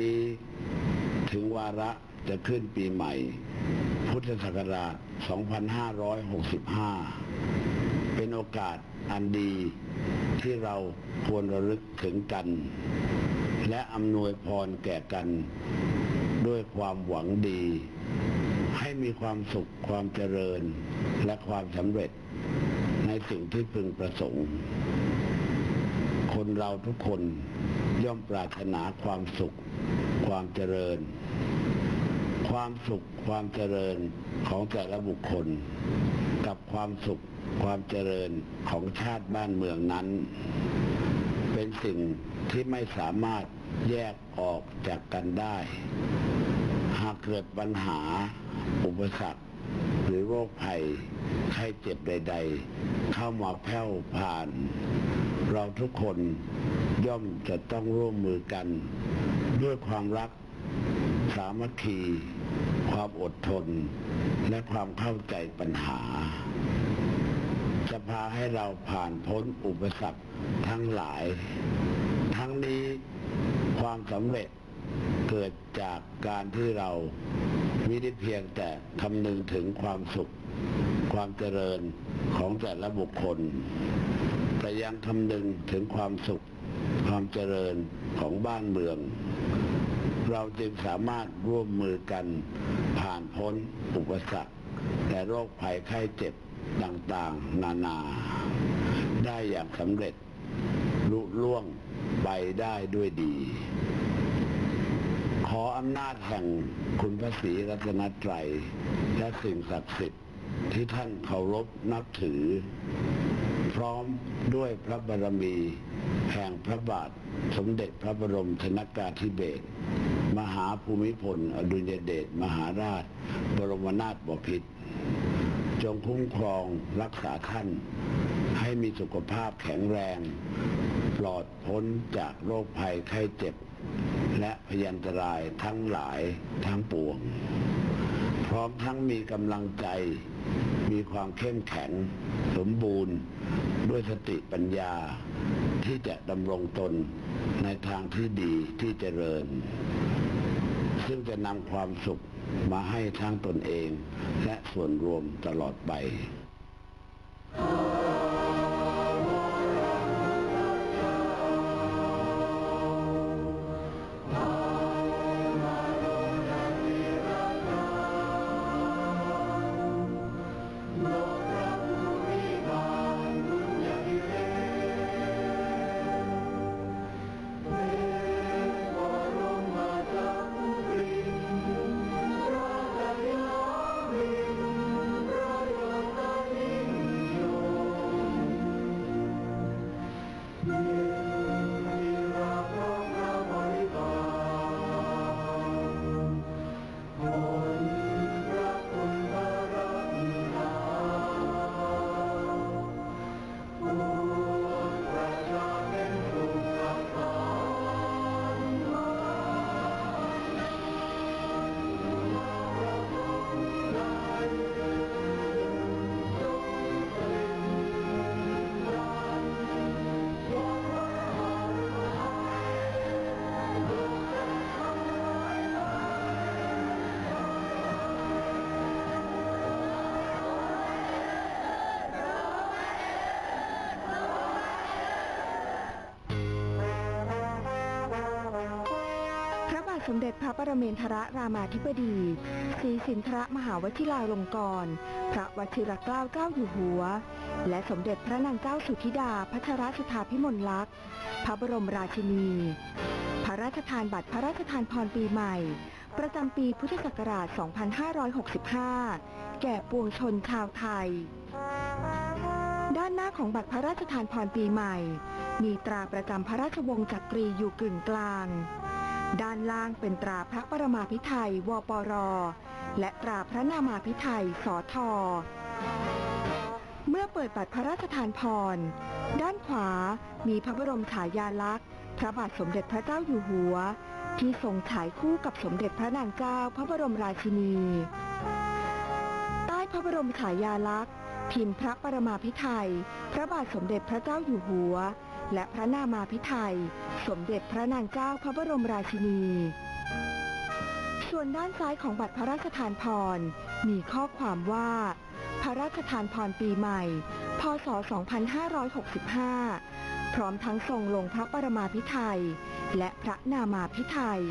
นี้ถึงวาระจะขึ้นปีใหม่ พุทธศักราช 2565 เป็นโอกาสอันดีที่เราควรระลึกถึงกัน และอำนวยพรแก่กันด้วยความหวังดี ให้มีความสุขความเจริญและความสำเร็จในสิ่งที่พึงประสงค์ คนเราทุกคนย่อมปรารถนาความสุข ความเจริญ ความสุขความเจริญของแต่ละบุคคล กับความสุขความเจริญของชาติบ้านเมืองนั้น เป็นสิ่งที่ไม่สามารถแยกออกจากกันได้ หากเกิดปัญหา อุปสรรค หรือโรคภัยไข้เจ็บใด ๆ เข้ามาแผ่วผ่าน เราทุกคนย่อมจะต้องร่วมมือกัน ด้วยความรัก สามัคคี ความอดทน และความเข้าใจปัญหา จะพาให้เราผ่านพ้นอุปสรรคทั้งหลาย ทั้งนี้ความสำเร็จเกิดจากการที่เราไม่ได้เพียงแต่คำนึงถึงความสุข ความเจริญของแต่ละบุคคล ยังคำนึงถึงความสุขความเจริญของบ้านเมือง เราจึงสามารถร่วมมือกันผ่านพ้นอุปสรรคและโรคภัยไข้เจ็บต่างๆ นานา ได้อย่างสำเร็จลุล่วงไปได้ด้วยดี ขออำนาจแห่งคุณพระศรีรัตนตรัยและสิ่งศักดิ์สิทธิ์ที่ท่านเคารพนับถือ ร้อมด้วยพระบารมี แห่งพระบาทสมเด็จพระบรมชนากาธิเบศรมหาภูมิพล อดุลยเดชมหาราช บรมนาถบพิตรจงคุ้มครองรักษาท่าน ให้มีสุขภาพแข็งแรง ปลอดพ้นจากโรคภัยไข้เจ็บ และพยันตรายทั้งหลายทั้งปวง พร้อมทั้งมีกำลังใจ มีความเข้มแข็ง สมบูรณ์ ด้วยสติปัญญาที่จะดำรงตนในทางที่ดีที่เจริญ ซึ่งจะนำความสุขมาให้ทั้งตนเอง และส่วนรวมตลอดไป สมเด็จพระปรเมนทรรามาธิบดีศรีสินทรมหาวชิราลงกรณ์พระวชิรเกล้าเจ้าอยู่หัว และสมเด็จพระนางเจ้าสุธิดาพัทรสุธาพิมลลักษณ์พระบรมราชินี พระราชทานบัตรพระราชทานพรปีใหม่ ประจำปีพุทธศักราช 2565 แก่ปวงชนชาวไทย ด้านหน้าของบัตรพระราชทานพรปีใหม่ มีตราประจำพระราชวงศ์จักรีอยู่กึ่งกลาง ด้านล่างเป็นตราพระประมาพิไทยวปร และตราพระนามาพิไทยสอทอเมื่อเปิดบัตรพระราชทานพร ด้านขวามีพระบรมฉายาลักษณ์ พระบาทสมเด็จพระเจ้าอยู่หัว ที่ทรงฉายคู่กับสมเด็จพระนางเจ้าพระบรมราชินี ใต้พระบรมฉายาลักษณ์ พิมพ์พระปรมาพิไทยพระบาทสมเด็จพระเจ้าอยู่หัว และพระนามาพิไทย สมเด็จพระนางเจ้าพระบรมราชินี ส่วนด้านซ้ายของบัตรพระราชทานพร มีข้อความว่า พระราชทานพรปีใหม่ พศ 2565 พร้อมทั้งทรงลงพระปรมาพิไทยและพระนามาพิไทย